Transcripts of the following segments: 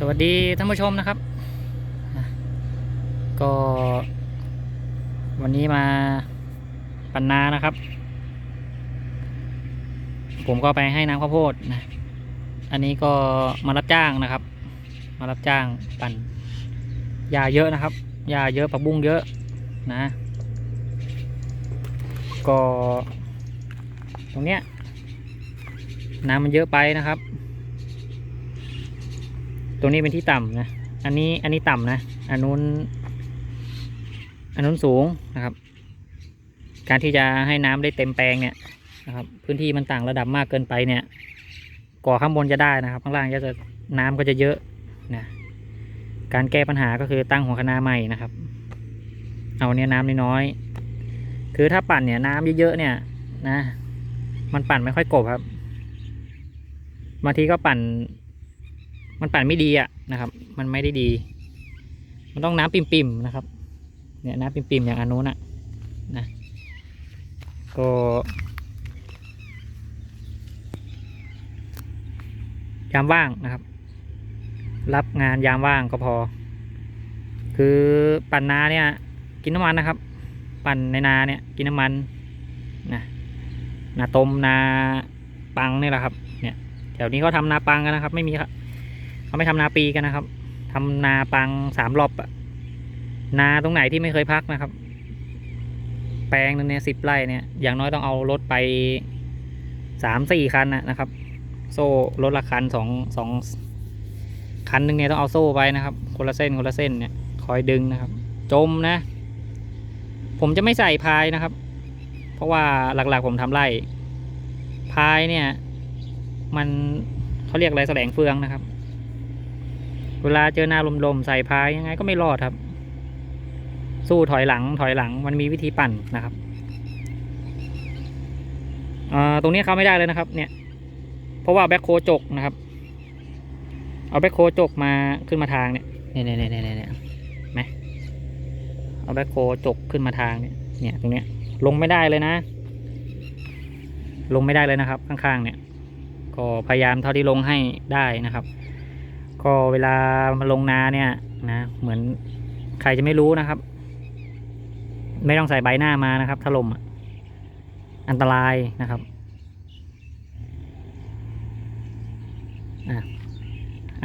สวัสดีท่านผู้ชมนะครับ ก็ วันนี้มาปันนานะครับ ผมก็ไปให้น้ำข้าวโพดนะอันนี้ก็มารับจ้างนะครับ มารับจ้างปั่นยาเยอะนะครับยาเยอะผักบุ้งเยอะนะ ก็ ตรงเนี้ยน้ำมันเยอะไปนะครับ ตรงนี้เป็นที่ต่ำนะ อันนี้อันนี้ต่ำนะ อันนู้น อันนู้นสูงนะครับ การที่จะให้น้ำได้เต็มแปลงเนี่ยนะครับ พื้นที่มันต่างระดับมากเกินไปเนี่ย ก่อข้างบนจะได้นะครับ ข้างล่างก็จะน้ำก็จะเยอะนะ การแก้ปัญหาก็คือตั้งหัวคะนาใหม่นะครับ เอาเนี่ยน้ำน้อยๆคือถ้าปั่นเนี่ยน้ำเยอะๆเนี่ยนะ มันปั่นไม่ค่อยกบครับ บางทีก็ปั่น มันปั่นไม่ดีอะนะครับ มันไม่ได้ดี มันต้องน้ำปิ่มๆนะครับ เนี่ยน้ำปิ่มๆอย่างอันนู้นอะนะ ก็ยามว่างนะครับ รับงานยามว่างก็พอ คือปั่นนาเนี่ย กินน้ำมันนะครับ ปั่นในนาเนี่ยกินน้ำมันนะนาต้มนาปังนี่แหละครับ เนี่ยแถวนี้เขาทำนาปังกันนะครับ ไม่มีครับ เขาไม่ทำนาปีกันนะครับทำนาปังสามรอบอะนาตรงไหนที่ไม่เคยพักนะครับ แปลงนึงเนี่ยสิบไร่เนี่ยอย่างน้อยต้องเอารถไปสามสี่คันนะครับ โซ่รถละคันสองสองคันหนึ่งเนี่ยต้องเอาโซ่ไปนะครับ คนละเส้นคนละเส้นเนี่ยคอยดึงนะครับ จมนะ ผมจะไม่ใส่พายนะครับ เพราะว่าหลักๆผมทำไร่พายเนี่ย มันเขาเรียกอะไรแสลงเฟืองนะครับ เวลาเจอหน้าลมๆใส่พายยังไงก็ไม่รอดครับ สู้ถอยหลังถอยหลังมันมีวิธีปั่นนะครับอ่าตรงนี้เข้าไม่ได้เลยนะครับ เนี่ย เพราะว่าแบ็คโคจกนะครับ เอาแบ็คโคจกมาขึ้นมาทางเนี่ยเนี่ยเนี่ยเนี่ยเนี่ยเนี่ยไหมเอาแบ็คโคจกขึ้นมาทางเนี่ยเนี่ยตรงเนี้ยลงไม่ได้เลยนะ ลงไม่ได้เลยนะครับ ข้างๆเนี่ย ก็พยายามเท่าที่ลงให้ได้นะครับ ก็เวลามาลงนาเนี่ยนะเหมือนใครจะไม่รู้นะครับ ไม่ต้องใส่ใบหน้ามานะครับถล่มอันตรายนะครับ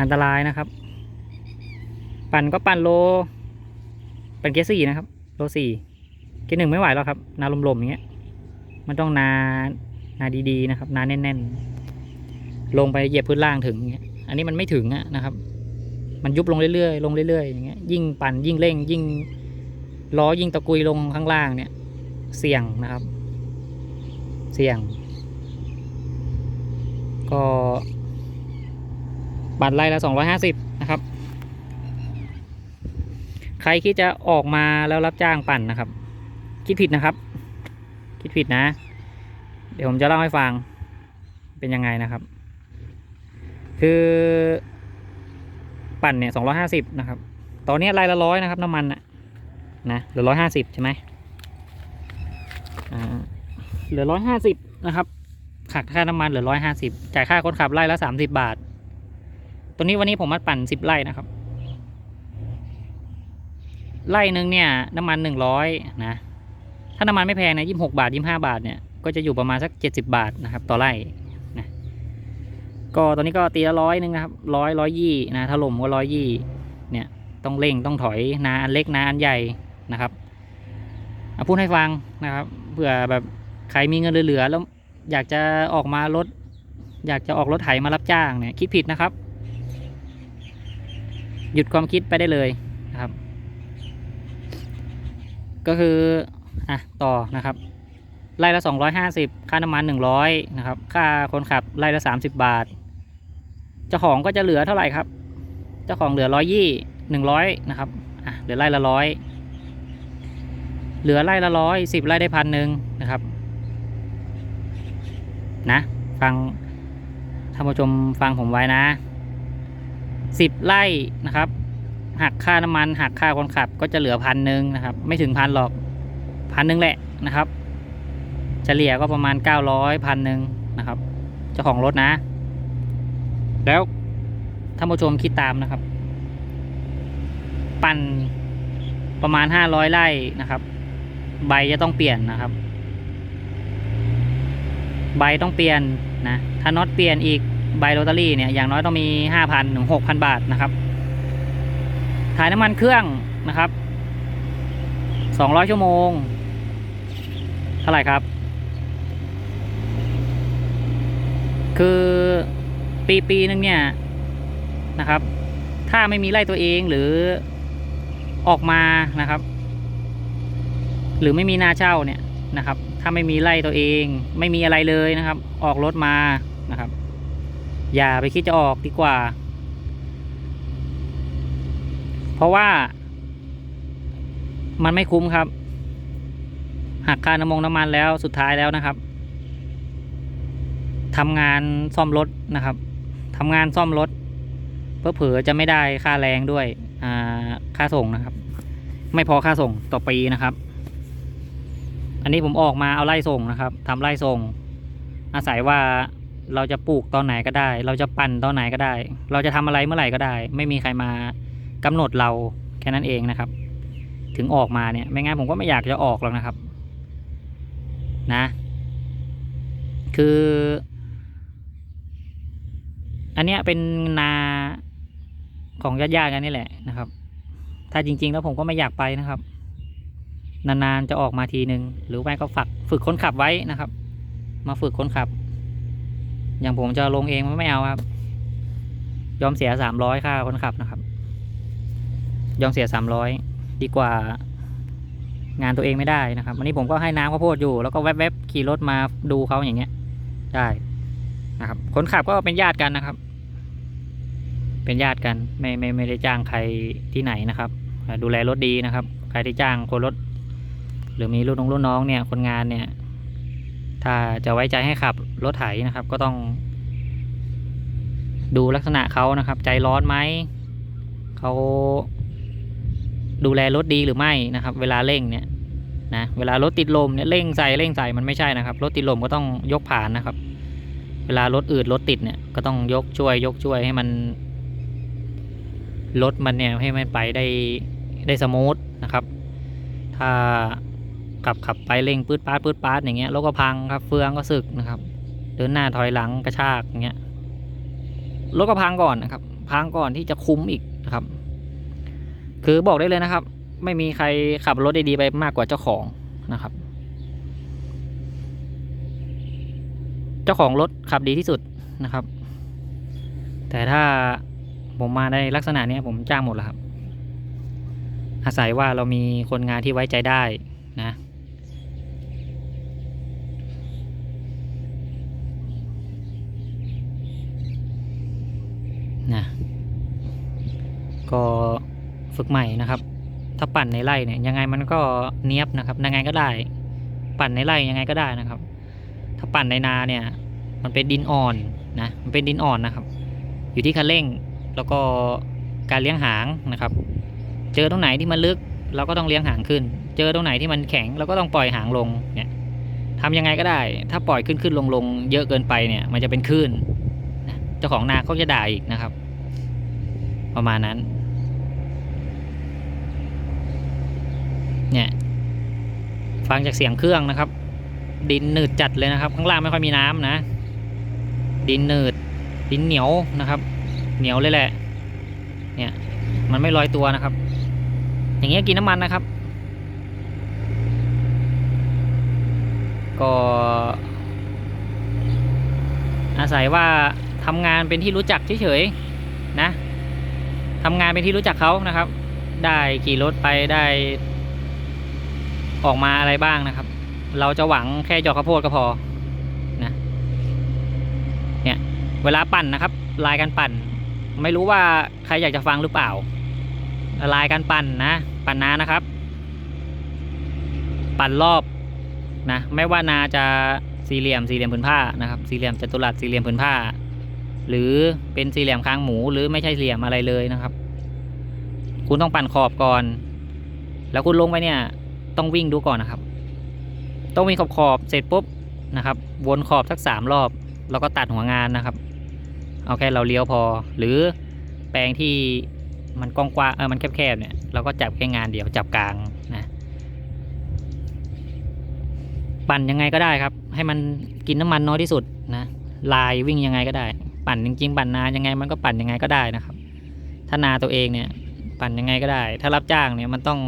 อันตรายนะครับ ปั่นก็ปั่นโล ปั่นเกียร์สี่นะครับ โลสี่เกียร์หนึ่งไม่ไหวแล้วครับ นาลมๆอย่างเงี้ย มันต้องนา นาดีๆนะครับ นาแน่นๆ ลงไปเหยียบพื้นล่างถึงอย่างเงี้ย อันนี้มันไม่ถึงอะนะครับ มันยุบลงเรื่อยๆลงเรื่อยๆอย่างเงี้ยยิ่งปั่นยิ่งเร่ง ยิ่งล้อยิ่งตะกุยลงข้างล่างเนี่ย เสี่ยงนะครับ เสี่ยง ก็บัตรไล่ละสองร้อยห้าสิบนะครับ ใครคิดจะออกมาแล้วรับจ้างปั่นนะครับ คิดผิดนะครับ คิดผิดนะ เดี๋ยวผมจะเล่าให้ฟังเป็นยังไงนะครับ คือปั่นเนี่ยสองร้อยห้าสิบนะครับ ตอนนี้รายละร้อยนะครับน้ำมันนะนะเหลือร้อยห้าสิบใช่ไหมอ่าเหลือร้อยห้าสิบนะครับขาดค่าน้ำมันเหลือร้อยห้าสิบจ่ายค่าคนขับไล่ละสามสิบบาท ตัวนี้วันนี้ผมมาปั่นสิบไร่นะครับไร่หนึ่งเนี่ยน้ำมันหนึ่งร้อยนะ ถ้าน้ำมันไม่แพงนะยี่หกบาทยี่ห้าบาทเนี่ยก็จะอยู่ประมาณสักเจ็ดสิบาทนะครับ ต่อไร่ ก็ตอนนี้ก็ตีละร้อยหนึ่งนะครับร้อยร้อยยี่นะถล่มก็ร้อยยี่เนี่ยต้องเร่งต้องถอยนาอันเล็กนาอันใหญ่นะครับเอาพูดให้ฟังนะครับเผื่อแบบใครมีเงินเหลือๆแล้วอยากจะออกมารถ อยากจะออกรถไถมารับจ้างเนี่ยคิดผิดนะครับ หยุดความคิดไปได้เลยนะครับ ก็คืออะต่อนะครับไล่ละสองร้อยห้าสิบค่าน้ำมันหนึ่งร้อยนะครับ ค่าคนขับไล่ละสามสิบบาท เจ้าของก็จะเหลือเท่าไหร่ครับ เจ้าของเหลือร้อยยี่หนึ่งร้อยนะครับอะเหลือไล่ละร้อยเหลือไล่ละร้อยสิบไร่ได้พันหนึ่งนะครับ นะ ฟังท่านผู้ชมฟังผมไว้นะสิบไร่นะครับหักค่าน้ำมันหักค่าคนขับก็จะเหลือพันหนึ่งนะครับ ไม่ถึงพันหรอกพันหนึ่งแหละนะครับเฉลี่ยก็ประมาณเก้าร้อยพันหนึ่งนะครับเจ้าของรถนะ แล้วท่านผู้ชมคิดตามนะครับ ปั่นประมาณห้าร้อยไร่นะครับ ใบจะต้องเปลี่ยนนะครับ ใบต้องเปลี่ยนนะถ้าน็อตเปลี่ยนอีกใบโรตารี่เนี่ยอย่างน้อยต้องมีห้าพันถึงหกพันบาทนะครับ ถ่ายน้ำมันเครื่องนะครับสองร้อยชั่วโมง เท่าไหร่ครับ คือ ปีปีหนึ่งเนี่ยนะครับ ถ้าไม่มีไล่ตัวเองหรือออกมานะครับ หรือไม่มีนาเช่าเนี่ยนะครับ ถ้าไม่มีไล่ตัวเอง ไม่มีอะไรเลยนะครับ ออกรถมานะครับ อย่าไปคิดจะออกดีกว่า เพราะว่า มันไม่คุ้มครับหักค่าน้ำมงน้ำมันแล้วสุดท้ายแล้วนะครับทำงานซ่อมรถนะครับ ทำงานซ่อมรถเผลอจะไม่ได้ค่าแรงด้วยอ่าค่าส่งนะครับ ไม่พอค่าส่งต่อปีนะครับ อันนี้ผมออกมาเอาไล่ส่งนะครับทำไล่ส่ง อาศัยว่าเราจะปลูกตอนไหนก็ได้ เราจะปั่นตอนไหนก็ได้ เราจะทำอะไรเมื่อไหร่ก็ได้ ไม่มีใครมากำหนดเราแค่นั้นเองนะครับ ถึงออกมาเนี่ยไม่งั้นผมก็ไม่อยากจะออกหรอกนะครับ นะ คือ อันเนี้ยเป็นนาของญาติๆกันนี่แหละนะครับ ถ้าจริง ๆ แล้วผมก็ไม่อยากไปนะครับ นานๆจะออกมาทีหนึ่งหรือไม่ก็ฝักฝึกคนขับไว้นะครับ มาฝึกคนขับ อย่างผมจะลงเองไม่เอาครับ ยอมเสียสามร้อยค่าคนขับนะครับ ยอมเสียสามร้อยดีกว่างานตัวเองไม่ได้นะครับ วันนี้ผมก็ให้น้ำข้าวโพดอยู่ แล้วก็แวบๆขี่รถมาดูเขาอย่างเงี้ย ได้ นะครับ คนขับก็เป็นญาติกันนะครับ เป็นญาติกันไม่ไม่ไม่ได้จ้างใครที่ไหนนะครับ ดูแลรถดีนะครับ ใครที่จ้างคนรถ หรือมีรุ่นน้องรุ่นน้องเนี่ยคนงานเนี่ย ถ้าจะไว้ใจให้ขับรถไถนะครับ ก็ต้อง ดูลักษณะเขานะครับ ใจร้อนไหมเขาดูแลรถดีหรือไม่นะครับ เวลาเร่งเนี่ยนะเวลารถติดลมเนี่ยเร่งใส่เร่งใส่มันไม่ใช่นะครับ รถติดลมก็ต้องยกผ่านนะครับ เวลารถอืดรถติดเนี่ยก็ต้องยกช่วย ยกช่วยให้มันรถมันเนี่ยให้มันไปได้ได้สมูทนะครับ ถ้าขับขับไปเร่งปืดปาดปืดปาดอย่างเงี้ยรถก็พังครับเฟืองก็สึกนะครับ เดินหน้าถอยหลังกระชากอย่างเงี้ยรถก็พังก่อนนะครับ พังก่อนที่จะคุ้มอีกนะครับ คือบอกได้เลยนะครับ ไม่มีใครขับรถได้ดีไปมากกว่าเจ้าของนะครับ เจ้าของรถขับดีที่สุดนะครับ แต่ถ้าผมมาในลักษณะนี้ผมจ้างหมดแล้วครับ อาศัยว่าเรามีคนงานที่ไว้ใจได้นะ นะ ก็ฝึกใหม่นะครับ ถ้าปั่นในไร่เนี่ยยังไงมันก็เนี้ยบนะครับยังไงก็ได้ ปั่นในไร่ยังไงก็ได้นะครับ ถ้าปั่นในนาเนี่ย มันเป็นดินอ่อนนะ มันเป็นดินอ่อนนะครับ อยู่ที่คันเร่งแล้วก็การเลี้ยงหางนะครับ เจอตรงไหนที่มันลึกเราก็ต้องเลี้ยงหางขึ้น เจอตรงไหนที่มันแข็งเราก็ต้องปล่อยหางลงเนี่ยทำยังไงก็ได้ ถ้าปล่อยขึ้นขึ้นลงลงเยอะเกินไปเนี่ย มันจะเป็นคลื่นนะเจ้าของนาเขาจะด่าอีกนะครับ ประมาณนั้น เนี่ย ฟังจากเสียงเครื่องนะครับ ดินหนืดจัดเลยนะครับ ข้างล่างไม่ค่อยมีน้ำนะ ดินหนืด ดินเหนียวนะครับ เหนียวเลยแหละ เนี่ย มันไม่ลอยตัวนะครับ อย่างเงี้ยกินน้ำมันนะครับ ก็ อาศัยว่าทำงานเป็นที่รู้จักเฉยๆนะทำงานเป็นที่รู้จักเขานะครับ ได้ขี่รถไปได้ ออกมาอะไรบ้างนะครับ เราจะหวังแค่หยอกข้าวโพดก็พอนะเนี่ยเวลาปั่นนะครับ ลายการปั่น ไม่รู้ว่าใครอยากจะฟังหรือเปล่า ลายการปั่นนะ ปั่นนานะครับ ปั่นรอบนะไม่ว่านาจะสี่เหลี่ยมสี่เหลี่ยมผืนผ้านะครับ สี่เหลี่ยมจัตุรัสสี่เหลี่ยมผืนผ้า หรือเป็นสี่เหลี่ยมคางหมูหรือไม่ใช่สี่เหลี่ยมอะไรเลยนะครับ คุณต้องปั่นขอบก่อน แล้วคุณลงไปเนี่ย ต้องวิ่งดูก่อนนะครับ ต้องวิ่งขอบขอบเสร็จปุ๊บนะครับ วนขอบสักสามรอบ แล้วก็ตัดหัวงานนะครับ เอาแค่เราเลี้ยวพอ หรือแปลงที่มันกว้างๆเออมันแคบๆเนี่ยเราก็จับแค่งานเดียวจับกลางนะปั่นยังไงก็ได้ครับ ให้มันกินน้ำมันน้อยที่สุดนะลายวิ่งยังไงก็ได้ ปั่นจริง ๆ ปั่นนายังไงมันก็ปั่นยังไงก็ได้นะครับ ถ้านาตัวเองเนี่ย ปั่นยังไงก็ได้ ถ้ารับจ้างเนี่ยมันต้อง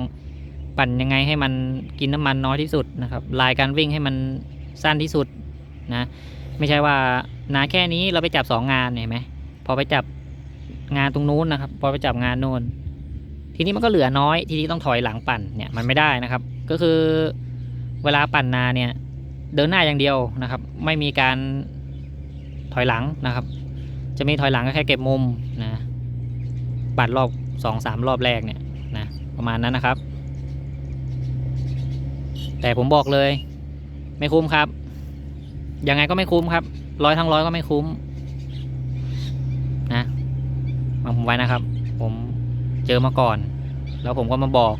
ปั่นยังไงให้มันกินน้ำมันน้อยที่สุดนะครับ ลายการวิ่งให้มันสั้นที่สุดนะไม่ใช่ว่านาแค่นี้เราไปจับสองงานเห็นไหมพอไปจับงานตรงนู้นนะครับ พอไปจับงานโน้นทีนี้มันก็เหลือน้อย ทีนี้ต้องถอยหลังปั่นเนี่ยมันไม่ได้นะครับ ก็คือเวลาปั่นนาเนี่ยเดินหน้าอย่างเดียวนะครับ ไม่มีการถอยหลังนะครับ จะมีถอยหลังก็แค่เก็บมุมนะปั่นรอบสองสามรอบแรกเนี่ยนะประมาณนั้นนะครับ แต่ผมบอกเลย ไม่คุ้มครับ ยังไงก็ไม่คุ้มครับ ร้อยทั้งร้อยก็ไม่คุ้ม นะฟังผมไว้นะครับ ผมเจอมาก่อน แล้วผมก็มาบอก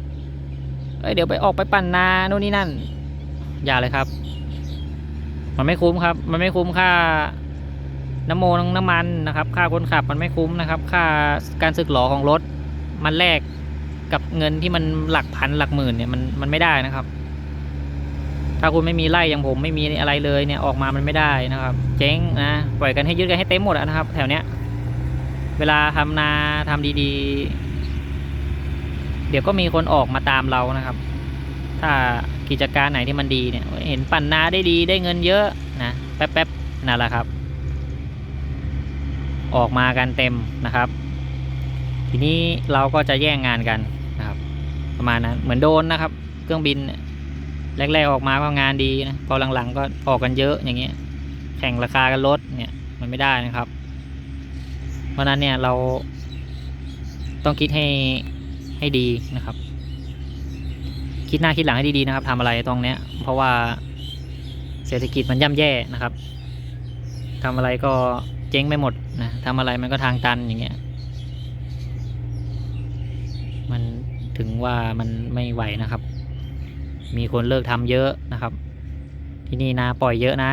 เอ้ยเดี๋ยวไปออกไปปั่นนาโน่นนี่นั่น อย่าเลยครับ มันไม่คุ้มครับ มันไม่คุ้มค่าน้ำโมน้ำมันนะครับ ค่าคนขับมันไม่คุ้มนะครับ ค่าการสึกหลอของรถ มันแลกกับเงินที่มันหลักพันหลักหมื่นเนี่ยมันมันไม่ได้นะครับ ถ้าคุณไม่มีไร่อย่างผมไม่มีอะไรเลยเนี่ยออกมามันไม่ได้นะครับ เจ๊งนะปล่อยกันให้ยึดกันให้เต็มหมดนะครับ แถวเนี้ย เวลาทำนาทำดีๆ เดี๋ยวก็มีคนออกมาตามเรานะครับ ถ้ากิจการไหนที่มันดีเนี่ย เห็นปั่นนาได้ดีได้เงินเยอะนะแป๊บๆนั่นแหละครับ ออกมากันเต็มนะครับ ทีนี้เราก็จะแย่งงานกันนะครับ ประมาณนั้นเหมือนโดนนะครับ เครื่องบิน แรกๆออกมาก็งานดีนะพอหลังๆก็ออกกันเยอะอย่างเงี้ยแข่งราคากันลดเนี่ยมันไม่ได้นะครับ เพราะนั้นเนี่ยเราต้องคิดให้ให้ดีนะครับ คิดหน้าคิดหลังให้ดีๆนะครับทำอะไรตรงเนี้ย เพราะว่าเศรษฐกิจมันย่ำแย่นะครับทำอะไรก็เจ๊งไม่หมดนะทำอะไรมันก็ทางตันอย่างเงี้ย มันถึงว่ามันไม่ไหวนะครับ มีคนเลิกทำเยอะนะครับ ที่นี่นาปล่อยเยอะนะ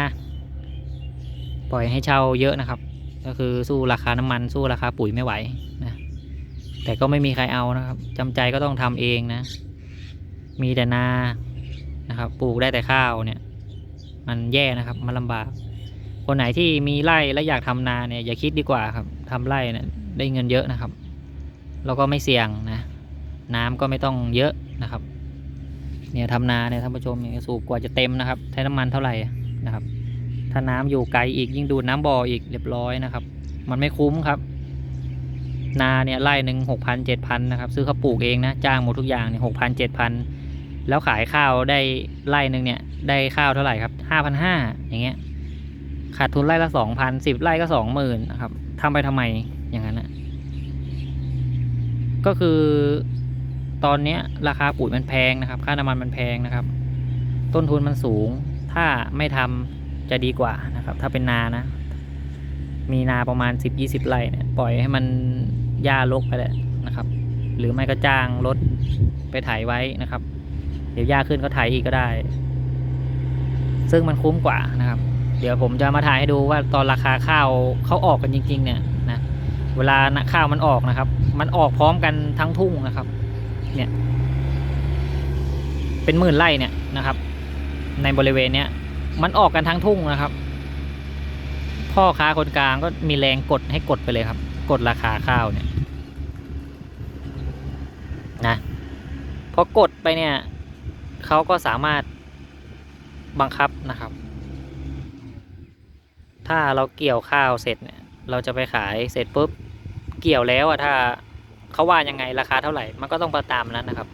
ปล่อยให้เช่าเยอะนะครับ ก็คือสู้ราคาน้ำมันสู้ราคาปุ๋ยไม่ไหวนะแต่ก็ไม่มีใครเอานะครับจำใจก็ต้องทำเองนะ มีแต่นานะครับ ปลูกได้แต่ข้าวเนี่ย มันแย่นะครับ มันลำบาก คนไหนที่มีไร่และอยากทำนาเนี่ยอย่าคิดดีกว่าครับทำไร่เนี่ยได้เงินเยอะนะครับ แล้วก็ไม่เสี่ยงนะ น้ำก็ไม่ต้องเยอะนะครับ เนี่ยทำนาเนี่ยท่านผู้ชมเนี่ยสูบกว่าจะเต็มนะครับ ใช้น้ำมันเท่าไหร่นะครับ ถ้าน้ำอยู่ไกลอีกยิ่งดูดน้ำบ่ออีกเรียบร้อยนะครับ มันไม่คุ้มครับ นาเนี่ยไร่หนึ่งหกพันเจ็ดพันนะครับ ซื้อเขาปลูกเองนะจ้างหมดทุกอย่างเนี่ยหกพันเจ็ดพันแล้วขายข้าวได้ไร่หนึ่งเนี่ย ได้ข้าวเท่าไหร่ครับห้าพันห้าอย่างเงี้ยขาดทุนไร่ละสองพันสิบไร่ก็สองหมื่นนะครับทำไปทำไมอย่างนั้นนะก็คือ ตอนนี้ราคาปุ๋ยมันแพงนะครับ ค่าน้ำมันมันแพงนะครับ ต้นทุนมันสูง ถ้าไม่ทำจะดีกว่านะครับ ถ้าเป็นนานะ มีนาประมาณสิบยี่สิบไร่เนี่ยปล่อยให้มันหญ้ารกไปแหละนะครับ หรือไม่ก็จ้างรถไปไถไว้นะครับ เดี๋ยวหญ้าขึ้นก็ไถอีกก็ได้ ซึ่งมันคุ้มกว่านะครับ เดี๋ยวผมจะมาถ่ายให้ดูว่าตอนราคาข้าวเขาออกกันจริง ๆ เนี่ยนะเวลาข้าวมันออกนะครับ มันออกพร้อมกันทั้งทุ่งนะครับ เนี่ย เป็นหมื่นไร่เนี่ยนะครับ ในบริเวณเนี้ยมันออกกันทั้งทุ่งนะครับ พ่อค้าคนกลางก็มีแรงกดให้กดไปเลยครับ กดราคาข้าวเนี่ยนะพอกดไปเนี่ยเขาก็สามารถบังคับนะครับ ถ้าเราเกี่ยวข้าวเสร็จเนี่ย เราจะไปขายเสร็จปุ๊บ เกี่ยวแล้วอะถ้า เขาว่ายังไงราคาเท่าไหร่ มันก็ต้องไปตามนั้นนะครับ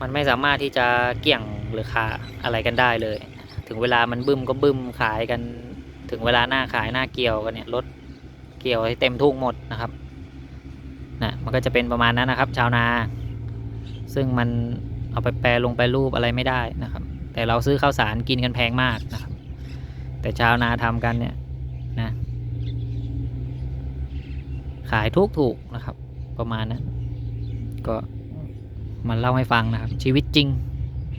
มันไม่สามารถที่จะเกี่ยงหรือขาอะไรกันได้เลย ถึงเวลามันบึ้มก็บึ้มขายกัน ถึงเวลาหน้าขายหน้าเกี่ยวกันเนี่ยรถเกี่ยวให้เต็มทุ่งหมดนะครับนะมันก็จะเป็นประมาณนั้นนะครับ ชาวนา ซึ่งมันเอาไปแปรลงไปรูปอะไรไม่ได้นะครับ แต่เราซื้อข้าวสารกินกันแพงมากนะครับ แต่ชาวนาทำกันเนี่ยนะ ขายทุกถูกนะครับ ประมาณนั้นก็มันเล่าให้ฟังนะครับ ชีวิตจริง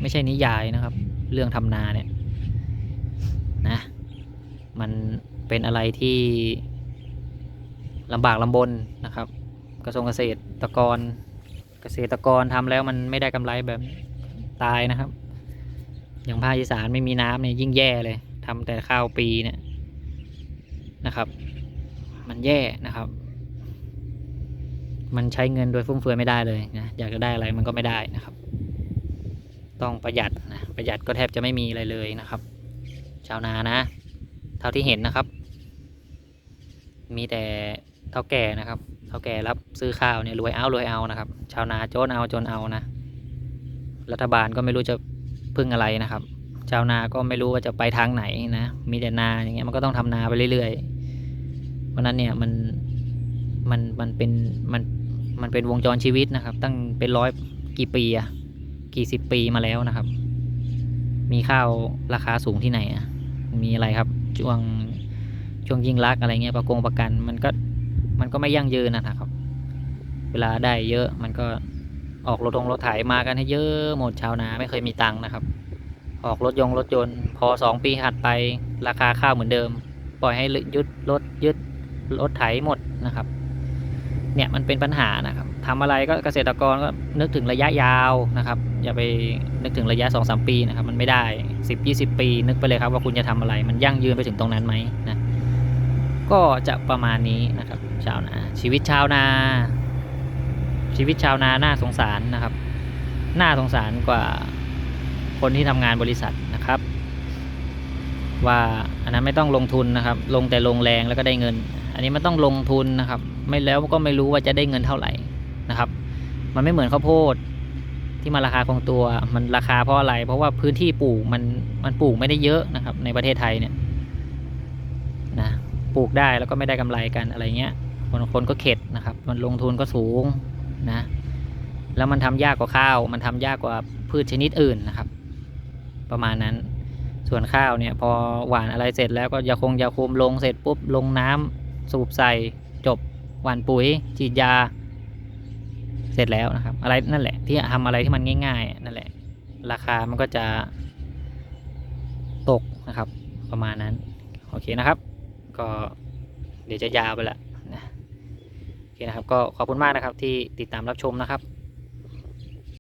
ไม่ใช่นิยายนะครับ เรื่องทำนาเนี่ยนะ มันเป็นอะไรที่ลำบากลำบนนะครับ กระทรวงเกษตรตกรเกษตรกรทำแล้วมันไม่ได้กำไรแบบตายนะครับ อย่างภาคอีสานไม่มีน้ำเนี่ยยิ่งแย่เลยทำแต่ข้าวปีเนี่ยนะครับ มันแย่นะครับ มันใช้เงินโดยฟุ่มเฟือยไม่ได้เลยนะอยากจะได้อะไรมันก็ไม่ได้นะครับ ต้องประหยัดนะประหยัดก็แทบจะไม่มีอะไรเลยนะครับ ชาวนานะ เท่าที่เห็นนะครับ มีแต่เท่าแก่นะครับเท่าแก่รับซื้อข้าวเนี่ยรวยเอารวยเอานะครับ ชาวนาจนเอาจนเอานะรัฐบาลก็ไม่รู้จะพึ่งอะไรนะครับ ชาวนาก็ไม่รู้ว่าจะไปทางไหนนะมีแต่นาอย่างเงี้ยมันก็ต้องทำนาไปเรื่อยๆเพราะนั้นเนี่ยมันมันมันเป็นมัน มันเป็นวงจรชีวิตนะครับ ตั้งเป็นร้อยกี่ปีอะกี่สิบปีมาแล้วนะครับ มีข้าวราคาสูงที่ไหนอะมีอะไรครับช่วงช่วงยิ่งรักอะไรเงี้ยประกงประกันมันก็มันก็ไม่ยั่งยืนนะครับ เวลาได้เยอะมันก็ออกรถทงรถไถมากันให้เยอะหมดชาวนาไม่เคยมีตังค์นะครับ ออกรถยงรถยนต์ พอสองปีถัดไปราคาข้าวเหมือนเดิม ปล่อยให้ยึดรถยึดรถไถหมดนะครับ เนี่ยมันเป็นปัญหานะครับทำอะไรก็เกษตรกรก็นึกถึงระยะยาวนะครับ อย่าไปนึกถึงระยะ2อสปีนะครับ มันไม่ได้ 10 20 ปี นึกไปเลยครับว่าคุณจะทำอะไร มันยั่งยืนไปถึงตรงนั้นไหมนะก็จะประมาณนี้นะครับ ชาวนาชีวิตชาวนา ชีวิตชาวนาน่าสงสารนะครับน่าสงสารกว่าคนที่ทำงานบริษัทนะครับ ว่าอันนั้นไม่ต้องลงทุนนะครับ ลงแต่ลงแรงแล้วก็ได้เงิน นนี้มันต้องลงทุนนะครับ ไม่แล้วก็ไม่รู้ว่าจะได้เงินเท่าไหร่นะครับ มันไม่เหมือนข้าวโพดที่มันราคาคงตัวมันราคาเพราะอะไร เพราะว่าพื้นที่ปลูกมันมันปลูกไม่ได้เยอะนะครับ ในประเทศไทยเนี่ยนะปลูกได้แล้วก็ไม่ได้กำไรกันอะไรเงี้ยคนคนก็เข็ดนะครับ มันลงทุนก็สูงนะ แล้วมันทำยากกว่าข้าว มันทำยากกว่าพืชชนิดอื่นนะครับ ประมาณนั้นส่วนข้าวเนี่ยพอหว่านอะไรเสร็จแล้วก็ยาคงยาคุมลงเสร็จปุ๊บลงน้ำ สูบใส่จบหว่านปุ๋ยฉีดยา เสร็จแล้วนะครับ อะไรนั่นแหละ ที่ทำอะไรที่มันง่ายๆนั่นแหละ ราคามันก็จะตกนะครับ ประมาณนั้น โอเคนะครับ ก็เดี๋ยวจะยาวไปละนะโอเคนะครับ ก็ขอบคุณมากนะครับที่ติดตามรับชมนะครับ